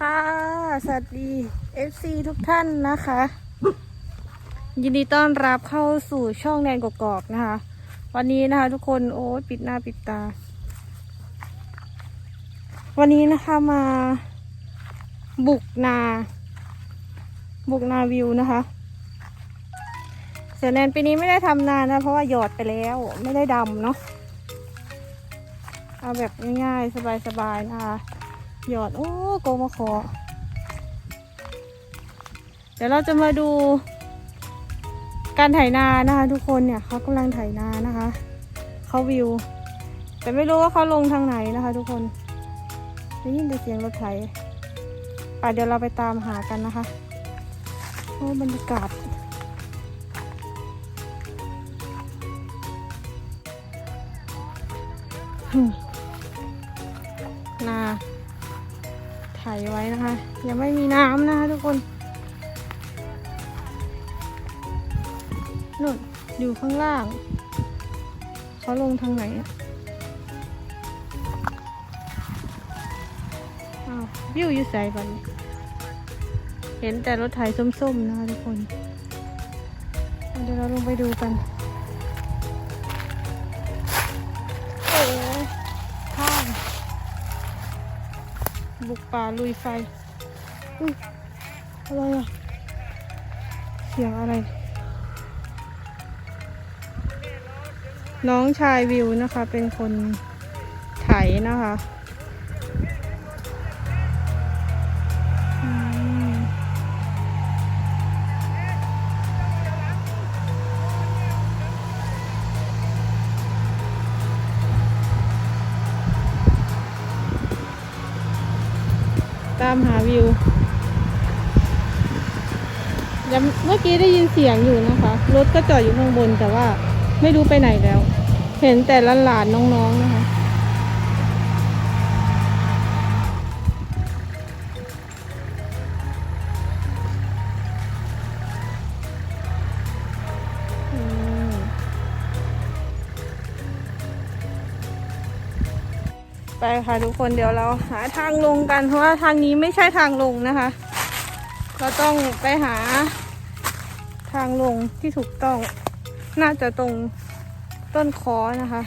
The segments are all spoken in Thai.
ค่ะ สวัสดี FC ทุกท่านนะคะ ยินดีต้อนรับเข้าสู่ช่องแดนกกอกนะคะ วันนี้นะคะ ทุกคนโอ้ปิดหน้าปิดตา วันนี้นะคะมาบุกนา บุกนาวิวนะคะ เสือแนนปีนี้ไม่ได้ทำนานะเพราะว่าหยอดไปแล้วไม่ได้ดำเนาะเอาแบบง่ายๆ สบายๆนะคะ หยอด โอ้โกมาขอเดี๋ยวเราจะมาดู การไถนานะคะทุกคนเนี่ยเขากำลังไถนานะคะเขาวิว แต่ไม่รู้ว่าเขาลงทางไหนนะคะ ทุกคนได้ยินแต่เสียงรถไถป่ะเดี๋ยวเราไปตามหากันนะคะโอ้บรรยากาศอืม ไถไว้นะคะ ยังไม่มีน้ำนะคะทุกคนนู่นอยู่ข้างล่าง เขาลงทางไหนอะอ้าววิวอยู่ใส่บันเห็นแต่รถไถส้มๆนะคะทุกคน เดี๋ยวเราลงไปดูกัน บุกป่าลุยไฟ อุ้ยอะไรอะเสียงอะไร น้องชายวิวนะคะ เป็นคนไถนะคะามหาวิวยังเมื่อกี้ได้ยินเสียงอยู่นะคะ รถก็จอดอยู่ข้างบนแต่ว่าไม่รู้ไปไหนแล้ว เห็นแต่หลานๆน้องๆนะคะ ไปค่ะทุกคนเดี๋ยวเราหาทางลงกันเพราะว่าทางนี้ไม่ใช่ทางลงนะคะ เราต้องไปหาทางลงที่ถูกต้องน่าจะตรงต้นคอนะคะ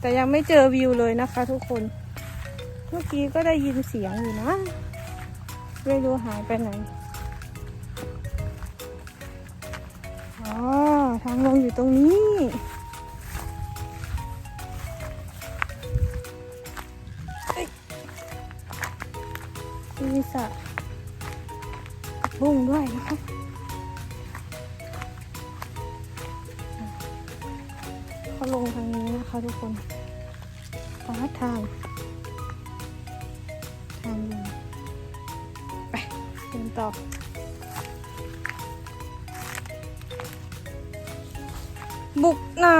แต่ยังไม่เจอวิวเลยนะคะ ทุกคน เมื่อกี้ก็ได้ยินเสียงอยู่นะไม่รู้หายไปไหนอ๋อทางลงอยู่ตรงนี้ เขาลงทางนี้นะคะทุกคนขอทาง ทางลงไปเดินต่อบุกนา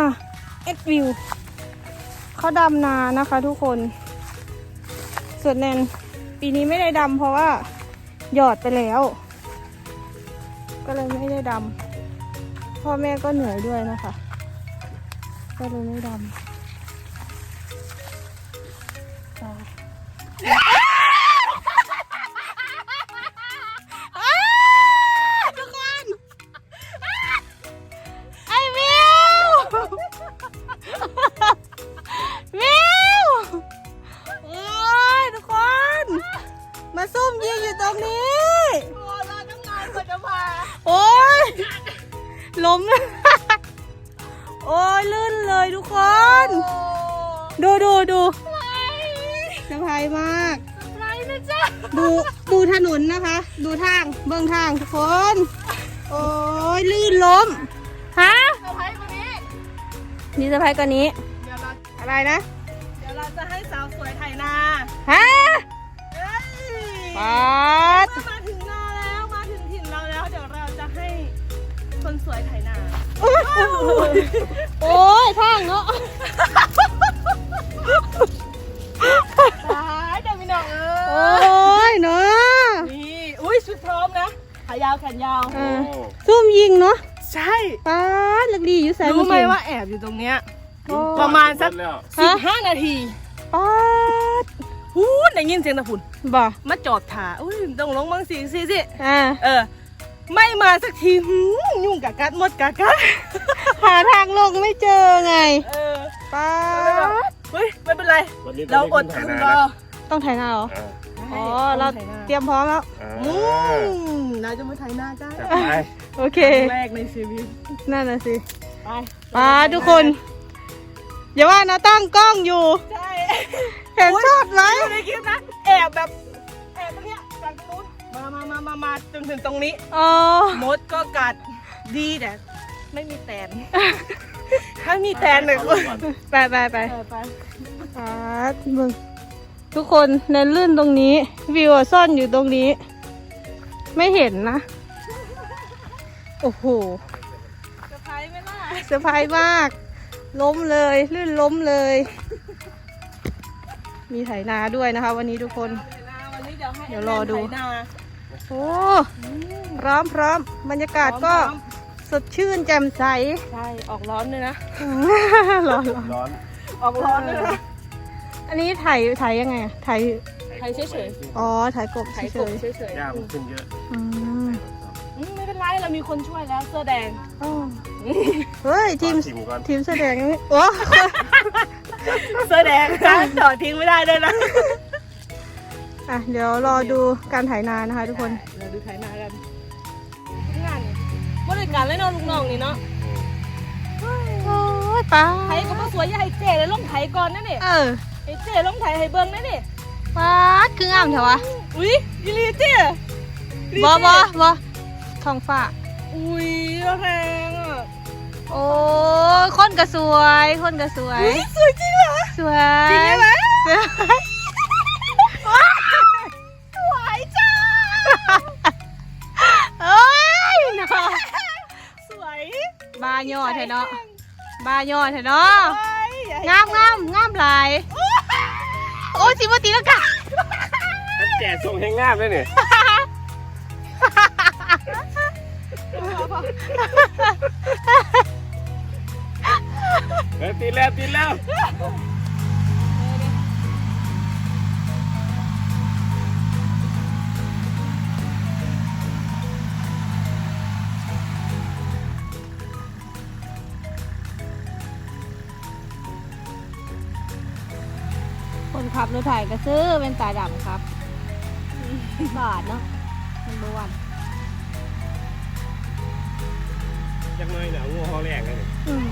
เอ็ดวิวเขาดำนานะคะทุกคน ส่วนแนนปีนี้ไม่ได้ดำเพราะว่าหยอดไปแล้ว ก็เลยไม่ได้ดำพ่อแม่ก็เหนื่อยด้วยนะคะ ก็เลยไม่ดำไป สบายมากไรนะจ๊ะดูดูถนนนะคะ ดูทางเบื้องทางทุกคน โอ้ยลื่นล้มฮะเซอร์ไพรส์กว่านี้ มีสะพายกว่านี้ เดี๋ยวเราอะไรนะ เดี๋ยวเราจะให้สาวสวยไถนาฮะายาวแขนยาวเออซุ่มยิงเนาะใช่ป้าดลักดีอยู่ใส่รู้ไหมเอกี้ว่าแอบอยู่ตรงเนี้ยโอ้ประมาณสัก แล้วสิบห้านาทีป้าดหูดได้ยินเสียงตะฝุ่นบ่มาจอดถ่าอุ้ยต้องลงมังสิสิสิอ่าเออ ไม่มาสักทีหืมยุ่งกับกัดหมดกับกัดหาทางลงไม่เจอไงเออป้าดเฮ้ยไม่เป็นไร วันนี้เราอดตทนนนี้รอต้องถ่ายหน้าเหรออ่าอ๋อเราเตรียมพร้อมแล้วอ่าอืม นายจะมาไถนาจ้าจับไปโอเค แรกในชีวิตนั่นน่ะสิไปป้าดทุกคน อย่าว่านะตั้งกล้องอยู่ ใช่เห็นช็อตไหมอยู่ในคลิปนะแอบแบบแอบตรงเนี้ยจากตรงนู้นมามามามามาจนถึงตรงนี้อ๋อมดก็กัดดีแต่ไม่มีแตน ถ้ามีแตนเนี่ยเอาก็ลงก่อนไปไปไปเออไปป้าดมึงทุกคนเน้นลื่นตรงนี้ วิวอะซ่อนอยู่ตรงนี้ ไม่เห็นนะ โอ้โหจะไปไหมล่ะเซอร์ไพรส์มาก ล้มเลยลื่นล้มเลย มีไถนาด้วยนะคะ วันนี้ทุกคน วันนี้เดี๋ยวให้เดี๋ยวรอดู ไถนาโอ้พร้อมพร้อมบรรยากาศก็พร้อมสดชื่นแจ่มใส ใช่ ออกร้อนเลยนะ ร้อนร้อน ร้อน ออกร้อนเลยนะอันนี้ถ่ายถ่ายยังไงอะ ถ่ายไถเฉยอ๋อถ่ายกบไถเฉกบยเฉยหญ้ามันขึ้นเยอะๆอืมๆอืมไม่เป็นไรเรามีคนช่วยแล้วเสื้อแดง อ้าวเฮ้ยทีมชิมก่อนทีมแสดงนี่โอ้เสื้อแดงนะจอดทิ้งไม่ได้ด้วยนะอะเดี๋ยวรอดูการถ่ายนานะคะ ทุกคนเราดูไถนากันทำงานนี่บริการเลยเนาะลูกน้องนี่เนาะโอ้ยป้าไถก็บ่สวยอย่าให้เจ๊เลยลงไถก่อนนะนี่เออให้เจ๊ลงไถให้เบิ่งนะนี่ ป้าดคืองามเถอะวะอุ้ยอีหลีเจ๊บอบอบอทองฟ้า อุ้ยแรงอะโอ้ยคนก็สวย คนก็สวย อุ้ยสวยจริงเหรอ สวย จริงใช่ไหมสวยสวยจ้าเอ้ยเนาะสวยบาย่อเถอะเนาะบาย่อเถอะเนาะโอ้ยอย่ให้งามงามงามหลาย โอ้ยสิบตีแล้วกันถ้าแก่ทรงให้งามเลยเนี่ยเฮ้ยตีแล้วตีแล้ว รับรถไถก็ซื้อเป็นตาดำครับบาทเนาะมันบวนจังเลยนะงูหอแรกเลย อืม